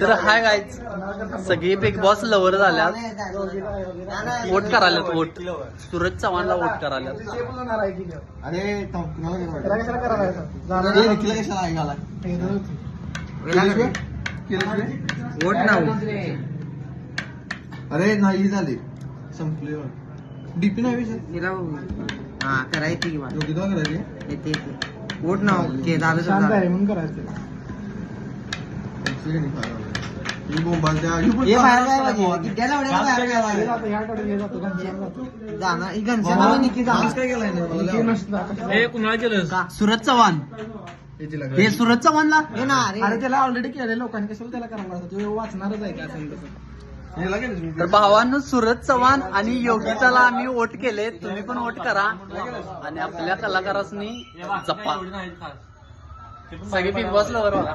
तर hi guy सगळी Bigg Boss lover झाल्यात. वोट करायल्यात वोट सूरज चव्हाणला वोट काय बे? वोट नाव अरे नाही झाले. संपले डीपी नाही हा करायची किंवा करायची? येते येते. वोट नाव के झालं. तर ही बोंबालत्या, ही पण हे बाहेर काय चांगला पाहिजे? असतो किट्याला एवढ्या बाहेर काय पाहिजे? जाणार ही घनश्यामाला निकी डान्स जाणार काय केलाय नाही? मला लय आवडलं. हे कुणाला केलं का? सूरज चव्हाण लग्न. हे सूरज चव्हाणला हे ना अरे त्याला ऑलरेडी केले लोकांनी कशाला त्याला करायला लागतं तो वाचणारच आहे का तसं? तर भावांनो सूरज चव्हाण आणि योगिताला आम्ही वोट केले तुम्ही पण वोट करा आणि आपल्या कलाकारांनी जपा सगळे बिग बॉस लवर मला